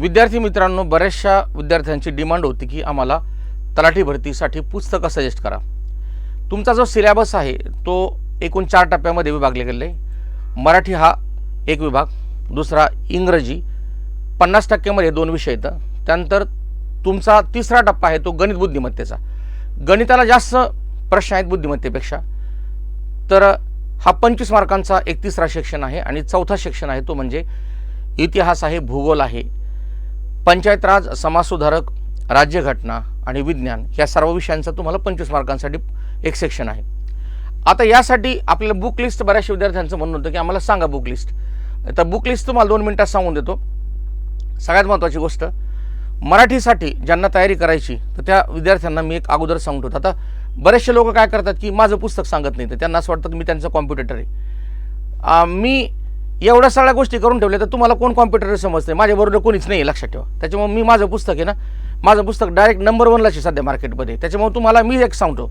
विद्यार्थी मित्रांनो बऱ्याचशा विद्यार्थ्यांची डिमांड होती की आम्हाला तलाठी भरतीसाठी पुस्तकं सजेस्ट करा. तुमचा जो सिलेबस आहे तो एकूण चार टप्प्यामध्ये विभागले गेले. मराठी हा एक विभाग दुसरा इंग्रजी. पन्नास टक्क्यामध्ये दोन विषय येतं त्यानंतर तुमचा तिसरा टप्पा आहे तो गणित बुद्धिमत्तेचा. गणिताला जास्त प्रश्न आहेत बुद्धिमत्तेपेक्षा. तर हा पंचवीस मार्कांचा एक तिसरा सेक्शन आहे आणि चौथा सेक्शन आहे तो म्हणजे इतिहास आहे भूगोल आहे. पंचायत राज समाजसुधारक राज्यघटना आणि विज्ञान या सर्व विषयांचा तुम्हाला पंचवीस मार्कांसाठी एक सेक्शन आहे. आता यासाठी आपल्याला बुक लिस्ट बऱ्याचशा विद्यार्थ्यांचं म्हणणं होतं की आम्हाला सांगा बुक लिस्ट तर बुक लिस्ट तुम्हाला दोन मिनटात सांगून देतो. सगळ्यात महत्त्वाची गोष्ट मराठीसाठी ज्यांना तयारी करायची तर त्या विद्यार्थ्यांना मी एक अगोदर सांगतो. आता बरेचसे लोक काय करतात की माझं पुस्तक सांगत नाही तर त्यांना असं वाटतं की मी त्यांचं कॉम्प्युटेटर आहे. मी एवढ्या सगळ्या गोष्टी करून ठेवल्या तर तुम्हाला कोण कॉम्प्युटर समजते माझ्याबरोबर कोणीच नाही लक्षात ठेवा. त्याच्यामुळे मी माझं पुस्तक आहे ना माझं पुस्तक डायरेक्ट नंबर वनलाच आहे सध्या मार्केटमध्ये त्याच्यामुळे तुम्हाला मी एक सांगतो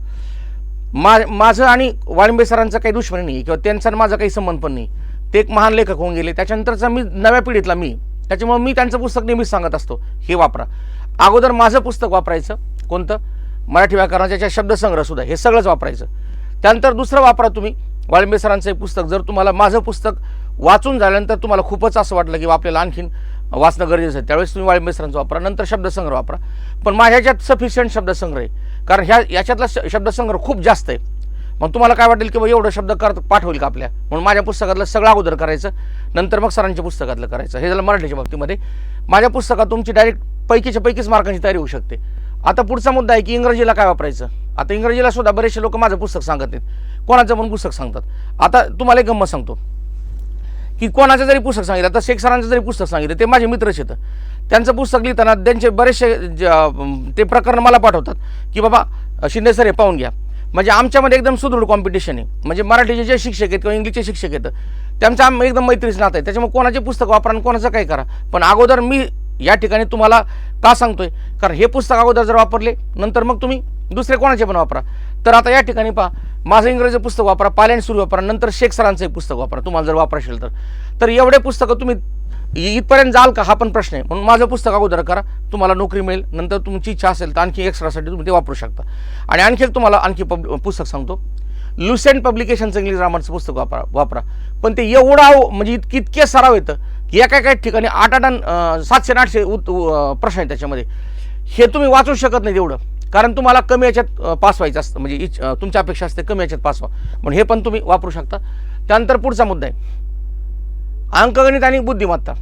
मा माझं आणि वाळिंबे सरांचं काही दुश्मनी नाही किंवा त्यांचा माझं माझा काही संबंध पण नाही ते एक महान लेखक होऊन गेले. त्याच्यानंतरचा मी नव्या पिढीतला मी. त्याच्यामुळे मी त्यांचं पुस्तक नेहमीच सांगत असतो. हे वापरा. अगोदर माझं पुस्तक वापरायचं. कोणतं? मराठी व्याकरणाच्या शब्दसंग्रहसुद्धा हे सगळंच वापरायचं. त्यानंतर दुसरं वापरा तुम्ही. वाळिंबे सरांचं हे पुस्तक. जर तुम्हाला माझं पुस्तक वाचून झाल्यानंतर तुम्हाला खूपच असं वाटलं की आपल्याला आणखीन वाचणं गरजेचं आहे. त्यावेळेस तुम्ही वाळिंबे मिश्रांचा वापरा नंतर शब्दसंग्रह वापरा. पण माझ्या ह्याच्यात सफिशियंट शब्दसंग्रह आहे. कारण ह्या याच्यातला श- शब्दसंग्रह खूप जास्त आहे. मग तुम्हाला काय वाटेल की बा एवढं शब्द कर पाठवईल का आपल्या? म्हणून माझ्या पुस्तकातलं सगळं अगोदर करायचं नंतर मग सरांच्या पुस्तकातलं करायचं. हे झालं मराठीच्या बाबतीमध्ये. माझ्या पुस्तकात तुमची डायरेक्ट पैकीच्या पैकीच मार्कांची तयारी होऊ शकते. आता पुढचा मुद्दा आहे की इंग्रजीला काय वापरायचं? आता इंग्रजीला सुद्धा बरेचसे लोक माझं पुस्तक सांगत नाहीत कोणाचं पण पुस्तक सांगतात. आता तुम्हाला एक गंमत सांगतो. की कोणाचं जरी पुस्तक सांगितलं आता शेख सरांचं जरी पुस्तक सांगितलं ते माझे मित्रच येतं त्यांचं पुस्तक लिहिताना त्यांचे बरेचसे ज- ते प्रकरण मला पाठवतात की बाबा शिंदे सर हे पाहून घ्या. म्हणजे आमच्यामध्ये एकदम सुदृढ कॉम्पिटिशन आहे. म्हणजे मराठीचे जे शिक्षक आहेत किंवा इंग्लिशचे शिक्षक आहेत त्यांचं आम एकदम मैत्रीच नातं आहे. त्याच्यामुळे कोणाचे पुस्तक वापरा आणि कोणाचं काय करा. पण अगोदर मी या ठिकाणी तुम्हाला का सांगतोय? कारण हे पुस्तक अगोदर जर वापरले नंतर मग तुम्ही दुसरे कोणाचे पण वापरा. तर आता या ठिकाणी पहा. माझं इंग्रजी पुस्तक वापरा पायलँड सुरू वापरा नंतर शेख सरांचं हे पुस्तक वापरा. तुम्हाला जर वापराशील तर. तर एवढे पुस्तकं तुम्ही इथपर्यंत जाल का? हा पण प्रश्न आहे. म्हणून माझं पुस्तक अगोदर करा. तुम्हाला नोकरी मिळेल. नंतर तुमची इच्छा असेल तर आणखी एक्स्ट्रासाठी तुम्ही ते वापरू शकता. आणि आणखी एक तुम्हाला आणखी पब पुस्तक सांगतो. लुसेंट पब्लिकेशनचं इंग्लिश ग्रामरचं पुस्तक वापरा वापरा. पण ते एवढं म्हणजे इतकी इतके सराव येतं की एका एका ठिकाणी आठ आठ सातशे आठशे उत प्रश्न आहेत त्याच्यामध्ये. हे तुम्ही वाचू शकत नाही तेवढं कारण तुम्हाला कमी याच्यात पास व्हायचं असतं. म्हणजे इच- तुमच्या अपेक्षा असते कमी याच्यात पास व्हा. म्हणून हे पण तुम्ही वापरू शकता. त्यानंतर पुढचा मुद्दा आहे. अंकगणित आणि बुद्धिमत्ता.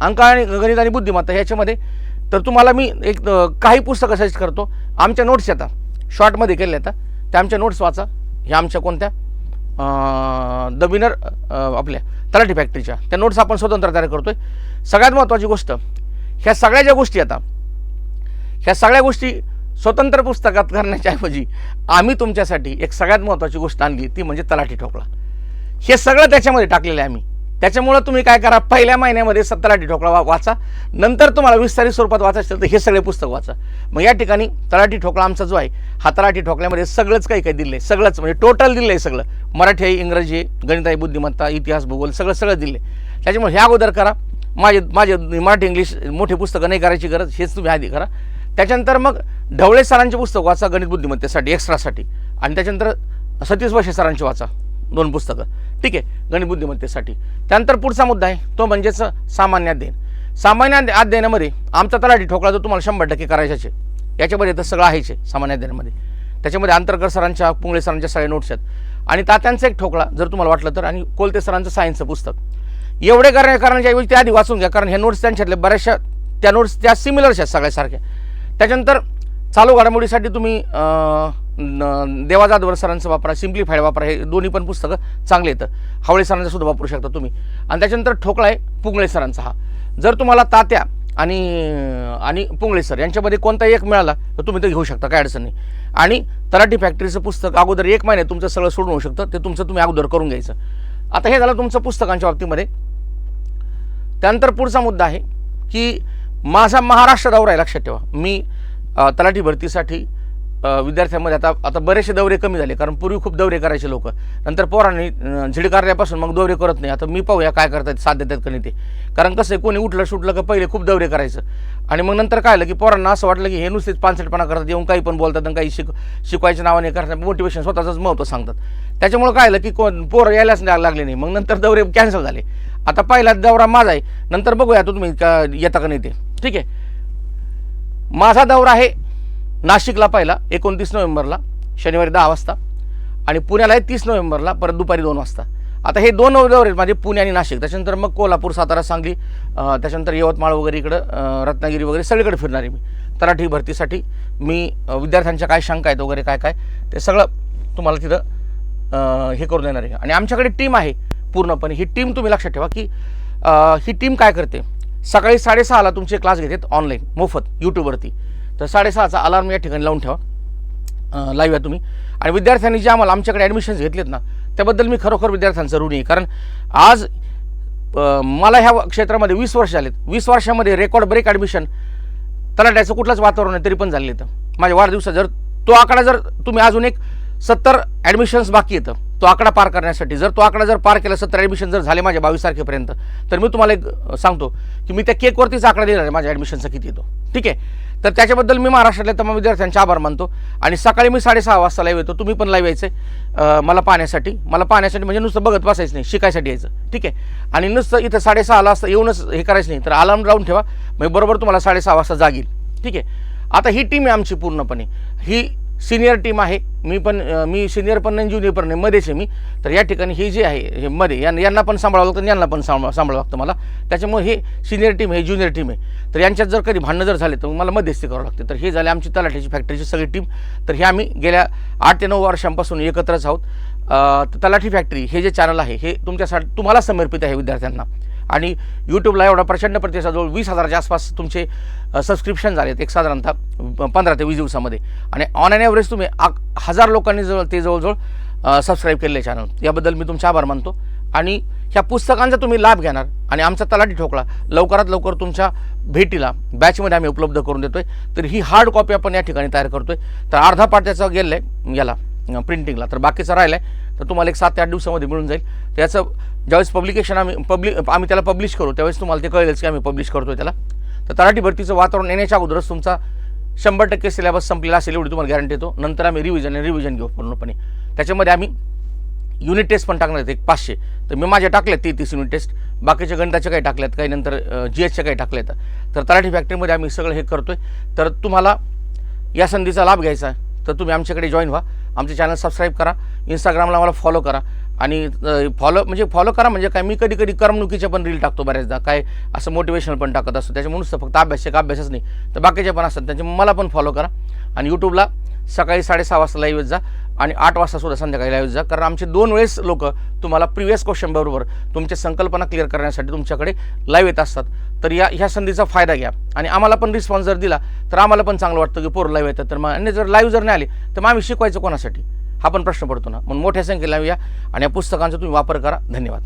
अंक आणि गणित आणि बुद्धिमत्ता ह्याच्यामध्ये तर तुम्हाला मी एक काही पुस्तकं सजेस्ट करतो. आमच्या नोट्स येतात. शॉर्टमध्ये केल्या येतात त्या आमच्या नोट्स वाचा. ह्या आमच्या कोणत्या? द विनर आपल्या तलाठी फॅक्टरीच्या त्या नोट्स आपण स्वतंत्र तयार करतो आहे सगळ्यात महत्त्वाची गोष्ट ह्या सगळ्या ज्या गोष्टी आता ह्या सगळ्या गोष्टी स्वतंत्र पुस्तकात करण्याच्या ऐवजी आम्ही तुमच्यासाठी एक सगळ्यात महत्त्वाची गोष्ट आणली ती म्हणजे तलाठी ठोकळा. हे सगळं त्याच्यामध्ये टाकलेलं आहे आम्ही. त्याच्यामुळं तुम्ही काय करा पहिल्या महिन्यामध्ये तलाठी ठोकळा वा वाचा. नंतर तुम्हाला विस्तारित स्वरूपात वाचायचं असेल तर हे सगळे पुस्तक वाचा. मग या ठिकाणी तलाठी ठोकळा आमचा जो आहे हा तलाठी ठोकळ्यामध्ये सगळंच काही काही दिलं आहे सगळंच म्हणजे टोटल दिलं आहे सगळं. मराठी आहे इंग्रजी आहे गणित आहे बुद्धिमत्ता इतिहास भूगोल सगळं सगळं दिलं आहे त्याच्यामुळे ह्या अगोदर करा. माझे माझे मराठी इंग्लिश मोठे पुस्तकं नाही करायची गरज हेच तुम्ही आधी करा. त्याच्यानंतर मग ढवळे सरांचे पुस्तक वाचा गणित बुद्धिमत्तेसाठी एक्स्ट्रासाठी आणि त्याच्यानंतर सतीश वर्षे सरांची वाचा दोन पुस्तकं. ठीक आहे गणित बुद्धिमत्तेसाठी. त्यानंतर पुढचा मुद्दा आहे तो म्हणजेच सामान्य अध्ययन. सामान्य अध्ययनामध्ये आमचा तलाठी ठोकळा जो तुम्हाला शंभर टक्के करायचे याच्यामध्ये तर सगळं आहेच आहे सामान्य अध्ययनामध्ये. त्याच्यामध्ये आंतरकर सरांच्या पुंगळे सरांच्या सगळ्या नोट्स आहेत. आणि तात्यांचा एक ठोकळा जर तुम्हाला वाटलं तर आणि कोलते सरांचं सायन्सचं पुस्तक. एवढे करण्या ऐवजी ते आधी वाचून घ्या कारण ह्या नोट्स त्यांच्यातल्या बऱ्याचशा त्या नोट्स त्या सिमिलरच्या सगळ्यासारख्या. त्याच्यानंतर चालू घडामोडीसाठी तुम्ही देवाजादवर न- सरांचं वापरा सिम्प्लिफाईड वापरा हे दोन्ही पण पुस्तकं चांगले येतं हावळे सरांचं सुद्धा वापरू शकता तुम्ही. आणि त्याच्यानंतर ठोकळा आहे पुंगळे सरांचा हा. जर तुम्हाला तात्या आणि आणि पुंगळे सर यांच्यामध्ये कोणताही एक मिळाला तर तुम्ही ते घेऊ शकता काय अडचण नाही. आणि तराठी फॅक्टरीचं पुस्तक अगोदर एक महिन्यात तुमचं सगळं सोडून होऊ शकतं ते तुमचं तुम्ही अगोदर करून घ्यायचं. आता हे झालं तुमचं पुस्तकांच्या बाबतीमध्ये. त्यानंतर पुढचा मुद्दा आहे की माझा महाराष्ट्र दौरा आहे लक्षात ठेवा. मी तलाठी भरतीसाठी विद्यार्थ्यांमध्ये आता आता बरेचसे दौरे कमी झाले कारण पूर्वी खूप दौरे करायचे लोक. नंतर पोरांनी झिडकारल्यापासून मग दौरे करत नाही. आता मी पाहूया काय करतात साथ देतात का नाही ते. कारण कसं आहे कोणी उठलं सुटलं का पहिले खूप दौरे करायचं. आणि मग नंतर काय आलं की पोरांना असं वाटलं की हे नुसतेच पानसटपणा करतात येऊन काही पण बोलतात आणि काही शिक शिकवायच्या नावाने करतात मोटिवेशन स्वतःचंच महत्त्व सांगतात. त्याच्यामुळे काय आलं की कोण पोरं यायलाच नाही लागले नाही. मग नंतर दौरे कॅन्सल झाले. आता पहिला दौरा माझा आहे. नंतर बघूया आता तुम्ही का येता का नाही ते. ठीक आहे? माझा दौरा आहे नाशिकला पहिला एकोणतीस नोव्हेंबरला शनिवारी दहा वाजता आणि पुण्याला आहे तीस नोव्हेंबरला परत दुपारी दोन वाजता. आता हे दोन दौरे आहेत माझे पुणे आणि नाशिक. त्याच्यानंतर मग कोल्हापूर सातारा सांगली त्याच्यानंतर यवतमाळ वगैरे इकडं रत्नागिरी वगैरे सगळीकडे फिरणार आहे मी. तलाठी भरतीसाठी मी विद्यार्थ्यांच्या काय शंका आहेत वगैरे काय काय ते सगळं तुम्हाला तिथं हे करून देणार आहे. आणि आमच्याकडे टीम आहे पूर्णपणे. ही टीम तुम्ही लक्षात ठेवा की ही टीम काय करते? सकाळी साडेसहाला तुमचे क्लास घेतात ऑनलाईन मोफत यूट्यूबवरती तर साडेसहाचा अलार्म या ठिकाणी लावून ठेवा. लाईव्ह तुम्ही. आणि विद्यार्थ्यांनी जे आम्हाला आमच्याकडे ॲडमिशन्स घेतलेत ना त्याबद्दल मी खरोखर विद्यार्थ्यांचं ऋणी आहे. कारण आज मला ह्या क्षेत्रामध्ये वीस वर्ष आलेत वीस वर्षामध्ये रेकॉर्ड ब्रेक ॲडमिशन तलाट्याचं कुठलंच वातावरण आहे तरी पण झालेलं तर माझ्या वाढदिवसात जर तो आकडा जर तुम्ही अजून एक सत्तर ॲडमिशन्स बाकी येतं तो आकडा पार करण्यासाठी. जर तो आकडा जर पार केला सत्तर ॲडमिशन जर झाले माझ्या बावीस तारखेपर्यंत तर मी तुम्हाला एक सांगतो की मी त्या केकवरतीच आकडा दिला आहे. माझ्या ॲडमिशनचा किती येतो. ठीक आहे? तर त्याच्याबद्दल मी महाराष्ट्रातल्या तमाम विद्यार्थ्यांचे आभार मानतो. आणि सकाळी मी साडेसहा वाजता लाईव्ह येतो. तुम्ही पण लाईव्ह यायचं आहे मला पाहण्यासाठी. मला पाहण्यासाठी म्हणजे नुसतं बघत बसायचं नाही. शिकायसाठी यायचं. ठीक आहे? आणि नुसतं इथं साडेसहाला असतं येऊनच हे करायचं नाही. तर अलार्म लावून ठेवा. मग बरोबर तुम्हाला साडेसहा वाजता जागील ठीक आहे? आता ही टीम आहे आमची पूर्णपणे. ही सिनियर टीम आहे. मी पण मी सिनियर पण नाही ज्युनियर पण नाही. मध्येच आहे मी. तर या ठिकाणी ही जी आहे हे मध्ये यां- यांना पण सांभाळावं लागतं यांना पण सांभाळ सांभाळावं लागतं मला. त्याच्यामुळे हे सिनियर टीम आहे ज्युनियर टीम आहे. तर यांच्यात जर कधी भांडणं जर झाले तर मला मध्यस्थी करावं लागते. तर हे झाले आमची तलाठ्याची फॅक्टरीची सगळी टीम. तर हे आम्ही गेल्या आठ ते नऊ वर्षांपासून एकत्रच आहोत. तलाठी फॅक्टरी हे जे चॅनल आहे हे तुमच्यासाठी तुम्हाला समर्पित आहे विद्यार्थ्यांना. आणि यूट्यूबला एवढा प्रचंड प्रतिसाद जवळ वीस हजाराच्या आसपास तुमचे सबस्क्रिप्शन झालेत एक साधारणतः प- पंधरा ते वीस दिवसामध्ये. आणि ऑन अँड ॲव्हरेज तुम्ही आक- हजार लोकांनी जवळ ते जवळजवळ सबस्क्राईब केलेले चॅनल याबद्दल मी तुमचे आभार मानतो. आणि ह्या पुस्तकांचा तुम्ही लाभ घेणार. आणि आमचा तलाठी ठोकळा लवकरात लवकर तुमच्या भेटीला बॅचमध्ये आम्ही उपलब्ध करून देतोय. तर ही हार्ड कॉपी आपण या ठिकाणी तयार करतोय. तर अर्धा पाट्याचा त्याचा आहे याला प्रिंटिंगला तर बाकीचा राहिला आहे तर तुम्हाला एक सात ते आठ दिवसामध्ये मिळून जाईल. त्याचं ज्यावेळेस पब्लिकेशन आम्ही पब्लिक आम्ही त्याला पब्लिश करू त्यावेळेस तुम्हाला ते कळेलच की आम्ही पब्लिश करतो त्याला. तर तराठी भरतीचं वातावरण येण्याच्या अगोदरच तुमचा शंभर टक्के सिलेबस संपलेला असेल एवढी तुम्हाला गॅरंटी देतो. नंतर आम्ही रिव्हिजन आणि रिव्हिजन घेऊ पूर्णपणे. त्याच्यामध्ये आम्ही युनिट टेस्ट पण टाकणार आहेत एक पाचशे. तर मी माझ्या टाकल्यात तेहतीस युनिट टेस्ट बाकीच्या गणिताचे काही टाकल्यात काही नंतर जी एसच्या काही टाकल्यात. तर तराठी फॅक्टरीमध्ये आम्ही सगळं हे करतो आहे तर तुम्हाला या संधीचा लाभ घ्यायचा आहे. तर तुम्ही आमच्याकडे जॉईन व्हा. आमचे चॅनल सबस्क्राईब करा. इंस्टाग्रामला मला फॉलो करा. आणि फॉलो म्हणजे फॉलो करा म्हणजे काय? मी कधी कधी करमणुकीचे पण रील टाकतो बऱ्याचदा. काय? असं मोटिवेशनल पण टाकत असतो. त्याच्यामुळेच फक्त अभ्यास का अभ्यासच नाही. तर बाकीचे पण असतात. त्यांचे मला पण फॉलो करा. आणि यूट्यूबला सकाळी साडेसहा वाजता लाईव्ह जा. आणि आठ वाजता सुद्धा संध्याकाळी लाईव्ह जा. कारण आमचे दोन वेळेस लोक तुम्हाला प्रिव्हियस क्वेश्चन बरोबर तुमच्या संकल्पना क्लिअर करण्यासाठी तुमच्याकडे लाईव्ह येत असतात. तर या ह्या संधीचा फायदा घ्या. आणि आम्हाला पण रिस्पॉन्स जर दिला तर आम्हाला पण चांगलं वाटतं की पोर लाईव्ह येतात. तर मग आणि जर लाईव्ह जर नाही आले तर मग आम्ही शिकवायचं कोणासाठी? हा पण प्रश्न पडतो ना. म्हणून मोठ्या संख्येला या आणि या पुस्तकांचा तुम्ही वापर करा. धन्यवाद.